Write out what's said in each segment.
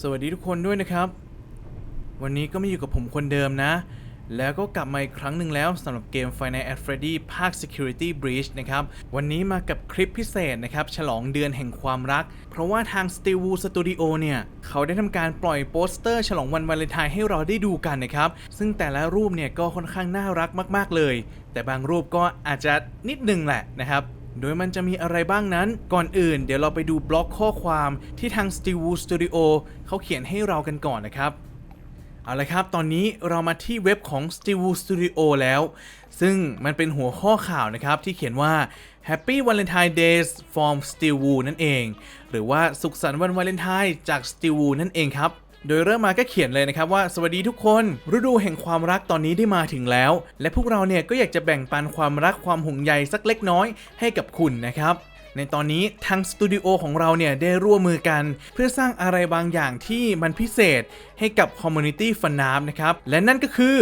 สวัสดีทุกคนด้วยนะครับ วันนี้ก็มาอยู่กับผมคนเดิมนะ แล้วก็กลับมาอีกครั้งหนึ่งแล้วสำหรับเกม Final At Freddy ภาค Security Breach นะครับ วันนี้มากับคลิปพิเศษนะครับ ฉลองเดือนแห่งความรัก เพราะว่าทาง s t e e w o o Studio เนี่ย เขาได้ทำการปล่อยโปสเตอร์ฉลองวันวาเลนไทน์ให้เราได้ดูกันนะครับ ซึ่งแต่ละรูปเนี่ยก็ค่อนข้างน่ารักมาก ๆเลย แต่บางรูปก็อาจจะนิดนึงแหละนะครับ โดยมันจะมีอะไรบ้างนั้น ก่อนอื่นเดี๋ยวเราไปดูบล็อกข้อความที่ทาง Steel Wool Studio เขาเขียนให้เรากันก่อนนะครับ เอาละครับ ตอนนี้เรามาที่เว็บของ Steel Wool Studio แล้ว ซึ่งมันเป็นหัวข้อข่าวนะครับ ที่เขียนว่า Happy Valentine Days from s t e v e Woo นั่นเอง หรือว่าสุขสันต์วันวาเลนไทน์จาก Steel Wool นั่นเองครับ โดยเริ่มมาก็เขียนเลยนะครับว่าสวัสดีทุกคน ฤดูแห่งความรักตอนนี้ได้มาถึงแล้ว และพวกเราเนี่ยก็อยากจะแบ่งปันความรักความห่วงใยสักเล็กน้อยให้กับคุณนะครับในตอนนี้ทางสตูดิโอของเราเนี่ยได้ร่วมมือกัน เพื่อสร้างอะไรบางอย่างที่มันพิเศษให้กับคอมมูนิตี้ฟันน้ำนะครับ และนั่นก็คือ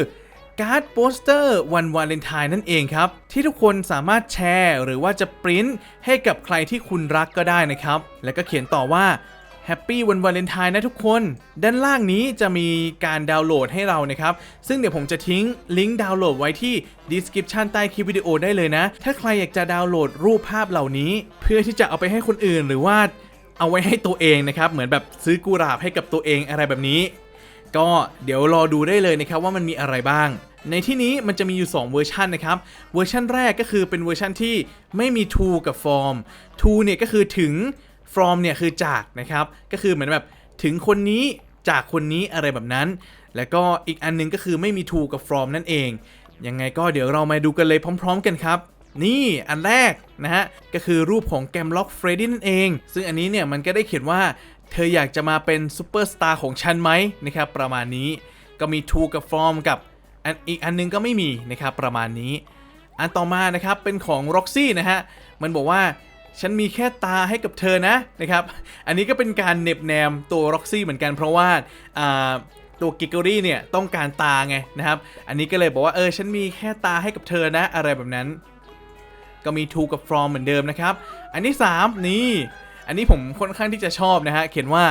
การ์ดโปสเตอร์วันวาเลนไทน์นั่นเองครับ ที่ทุกคนสามารถแชร์หรือว่าจะปริ้นให้กับใครที่คุณรักก็ได้นะครับ แล้วก็เขียนต่อว่า แฮปปี้วันวาเลนไทน์นะทุกคน ด้านล่างนี้จะมีการดาวน์โหลดให้เรานะครับ ซึ่งเดี๋ยวผมจะทิ้งลิงก์ดาวน์โหลดไว้ที่ description ใต้คลิปวิดีโอได้เลยนะ ถ้าใครอยากจะดาวน์โหลดรูปภาพเหล่านี้ เพื่อที่จะเอาไปให้คนอื่นหรือว่าเอาไว้ให้ตัวเองนะครับ เหมือนแบบซื้อกุหลาบให้กับตัวเองอะไรแบบนี้ ก็เดี๋ยวรอดูได้เลยนะครับว่ามันมีอะไรบ้าง ในที่นี้มันจะมีอยู่ 2 เวอร์ชันนะครับ เวอร์ชันแรกก็คือเป็นเวอร์ชันที่ไม่มี to กับ from to เนี่ยก็คือถึง from เนี่ยคือจากนะครับ ก็คือเหมือนแบบถึงคนนี้จากคนนี้อะไรแบบนั้น แล้วก็อีกอันหนึงก็คือไม่มี to กับ from นั่นเอง ยังไงก็เดี๋ยวเรามาดูกันเลยพร้อม ๆ กันครับ นี่อันแรกนะฮะ ก็คือรูปของแกมล็อกเฟรดดี้นั่นเอง ซึ่งอันนี้เนี่ยมันก็ได้เขียนว่าเธออยากจะมาเป็นซูเปอร์สตาร์ของฉันไหมนะครับประมาณนี้ก็มี to กับ from กับอันอีกอันหนึงก็ไม่มีนะครับประมาณนี้ อันต่อมานะครับเป็นของ Roxy นะฮะมันบอกว่า ฉันมีแค่ตาให้กับเธอนะนะครับอันนี้ก็เป็นการเน็บแนมตัว Roxy เหมือนกันเพราะว่าอ่าตัวกิกเกอรี่เนี่ยต้องการตาไงนะครับ อันนี้ก็เลยบอกว่าเออฉันมีแค่ตาให้กับเธอนะอะไรแบบนั้น ก็มี to กับ from เหมือนเดิมนะครับ อันที่ 3 นี่ อันนี้ผมค่อนข้างที่จะชอบนะฮะเขียนว่า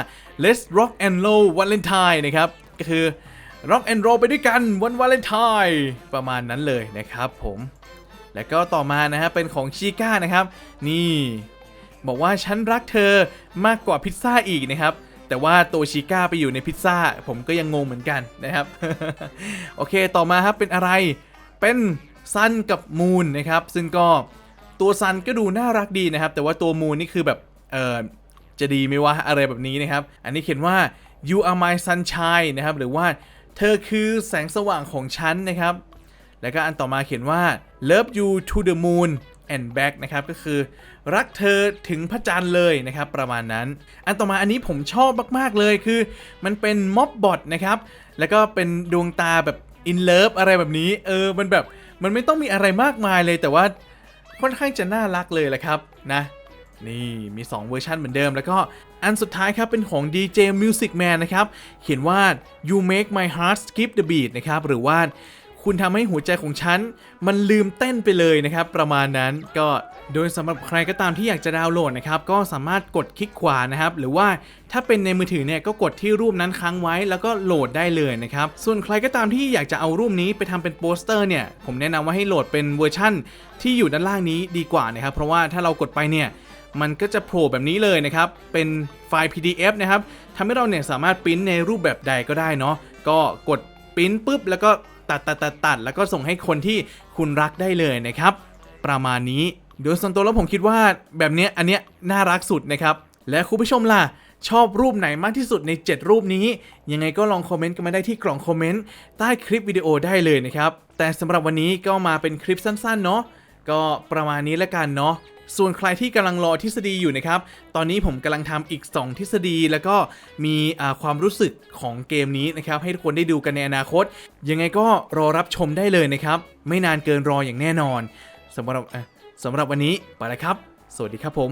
let's rock and roll valentine นะครับ ก็คือ rock and roll ไปด้วยกันวันวาเลนไทน์ประมาณนั้นเลยนะครับผม แล้วก็ต่อมานะฮะเป็นของชิก้านะครับ นี่ บอกว่าฉันรักเธอมากกว่าพิซซ่าอีกนะครับแต่ว่าตัวชิก้าไปอยู่ในพิซซ่าผมก็ยังงงเหมือนกันนะครับ โอเคต่อมาครับเป็นอะไรเป็นซันกับมูนนะครับ ซึ่งก็ตัวซันก็ดูน่ารักดีนะครับ แต่ว่าตัวมูนนี่คือแบบเออจะดีไหมวะอะไรแบบนี้นะครับ อันนี้เขียนว่า you are my sunshine นะครับ หรือว่าเธอคือแสงสว่างของฉันนะครับ แล้วก็อันต่อมาเขียนว่า love you to the moon and back นะครับก็คือ รักเธอถึงพระจันทร์เลยนะครับประมาณนั้น อันต่อมาอันนี้ผมชอบมาก ๆ เลยคือ มันเป็นม็อบบอทนะครับ แล้วก็เป็นดวงตาแบบ in love อะไรแบบนี้ เออมันแบบมันไม่ต้องมีอะไรมากมายเลยแต่ว่าค่อนข้างจะน่ารักเลยแหละครับนะนี่มี 2 เวอร์ชันเหมือนเดิม แล้วก็อันสุดท้ายครับ เป็นของ DJ Music Man นะครับ เขียนว่า you make my heart skip the beat นะครับ หรือว่า คุณทำให้หัวใจของฉัน มันลืมเต้นไปเลยนะครับ ประมาณนั้นก็โดยสำหรับใครก็ตามที่อยากจะดาวน์โหลดนะครับ ก็สามารถกดคลิกขวานะครับ หรือว่าถ้าเป็นในมือถือเนี่ยก็กดที่รูปนั้นค้างไว้แล้วก็โหลดได้เลยนะครับ ส่วนใครก็ตามที่อยากจะเอารูปนี้ไปทำเป็นโปสเตอร์เนี่ยผมแนะนำว่าให้โหลดเป็นเวอร์ชั่น ที่อยู่ด้านล่างนี้ดีกว่านะครับ เพราะว่าถ้าเรากดไปเนี่ยมันก็จะโผล่แบบนี้เลยนะครับ เป็นไฟล์ PDF นะครับทำให้เราเนี่ยสามารถปริ้นในรูปแบบใดก็ได้เนาะก็กดปริ้นปุ๊บแล้วก็ ตัดตัดตัดตัดแล้วก็ส่งให้คนที่คุณรักได้เลยนะครับ ประมาณนี้โดยส่วนตัวแล้วผมคิดว่าแบบเนี้ยอันเนี้ยน่ารักสุดนะครับ และคุณผู้ชมล่ะชอบรูปไหนมากที่สุดใน 7 รูปนี้ ยังไงก็ลองคอมเมนต์กันมาได้ที่กล่องคอมเมนต์ใต้คลิปวิดีโอได้เลยนะครับ แต่สำหรับวันนี้ก็มาเป็นคลิปสั้นๆเนาะก็ประมาณนี้แล้วกันเนาะ ส่วนใครที่กำลังรอทฤษฎีอยู่นะครับ ตอนนี้ผมกำลังทำอีก 2 ทฤษฎี แล้วก็มีความรู้สึกของเกมนี้นะครับ ให้ทุกคนได้ดูกันในอนาคต ยังไงก็รอรับชมได้เลยนะครับ ไม่นานเกินรออย่างแน่นอนสำหรับสำหรับวันนี้ไปแล้วครับ สวัสดีครับผม